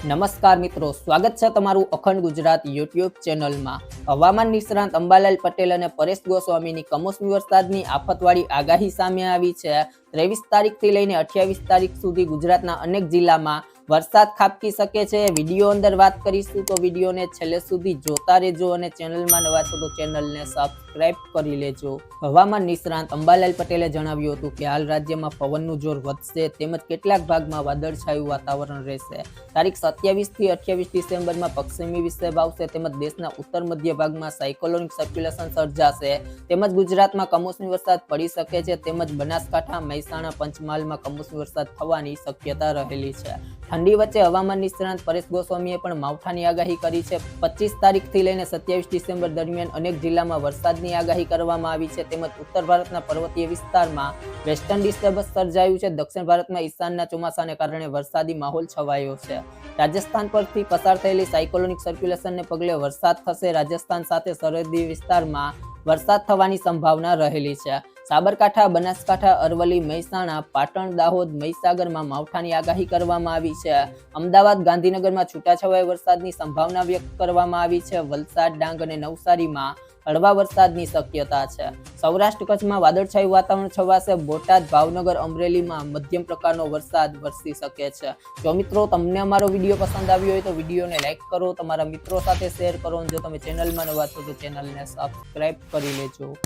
નમસ્કાર મિત્રો, સ્વાગત છે તમારું અખંડ ગુજરાત યુટ્યુબ ચેનલમાં. હવામાન નિષ્ણાંત અંબાલાલ પટેલ અને પરેશ ગોસ્વામીની કમોસમી વરસાદની આફતવાળી આગાહી સામે આવી છે. ત્રેવીસ તારીખથી લઈને અઠ્યાવીસ તારીખ સુધી ગુજરાતના અનેક જિલ્લામાં વરસાદ ખાબકી શકે છે. વીડિયો અંદર વાત કરીશું તો વિડીયોને છેલ્લે સુધી જોતા રહેજો અને ચેનલમાં નવા છો તો ચેનલને સબસ્ક્રાઇબ કરી લેજો. હવામાન નિષ્ણાંત અંબાલાલ પટેલે જણાવ્યું હતું કે હાલ રાજ્યમાં પવનનું જોર વધશે તેમજ કેટલાક ભાગમાં વાદળછાયું વાતાવરણ રહેશે. તારીખ સત્યાવીસથી અઠ્યાવીસ ડિસેમ્બરમાં પશ્ચિમી વિક્ષેપ આવશે તેમજ દેશના ઉત્તર મધ્ય ભાગમાં સાયકોલોનિક સર્ક્યુલેશન સર્જાશે. તેમજ ગુજરાતમાં કમોસમી વરસાદ પડી શકે છે તેમજ બનાસકાંઠા, મહેસાણા, પંચમહાલમાં કમોસમી વરસાદ થવાની શક્યતા રહેલી છે. ઠંડી વચ્ચે હવામાન નિષ્ણાંત પરેશ ગોસ્વામીએ પણ માવઠાની આગાહી કરી છે. પચીસ તારીખથી લઈને સત્યાવીસ ડિસેમ્બર દરમિયાન અનેક જિલ્લામાં વરસાદની આગાહી કરવામાં આવી છે. તેમજ ઉત્તર ભારતના પર્વતીય વિસ્તારમાં વેસ્ટર્ન ડિસ્ટર્બન્સ સર્જાયું છે. દક્ષિણ ભારતમાં ઈશાનના ચોમાસાને કારણે વરસાદી માહોલ છવાયો છે. રાજસ્થાન પરથી પસાર થયેલી સાયકોલોનિક સર્ક્યુલેશનને પગલે વરસાદ થશે. રાજસ્થાન સાથે સરહદી વિસ્તારમાં વરસાદ થવાની સંભાવના રહેલી છે. સાબરકાંઠા, બનાસકાંઠા, અરવલ્લી, મહેસાણા, પાટણ, દાહોદ, મહીસાગરમાં માવઠાની આગાહી કરવામાં આવી છે. અમદાવાદ, ગાંધીનગરમાં છૂટાછવાયા વરસાદની સંભાવના વ્યક્ત કરવામાં આવી છે. વલસાડ, ડાંગ અને નવસારીમાં હળવા વરસાદની શક્યતા છે. સૌરાષ્ટ્ર કચ્છમાં વાદળછાયું વાતાવરણ છવાશે. બોટાદ, ભાવનગર, અમરેલીમાં મધ્યમ પ્રકારનો વરસાદ વરસી શકે છે. જો મિત્રો તમને અમારો વીડિયો પસંદ આવ્યો હોય તો વિડીયોને લાઇક કરો, તમારા મિત્રો સાથે શેર કરો જો તમે ચેનલમાં નવા છો તો ચેનલને સબસ્ક્રાઇબ કરી લેજો.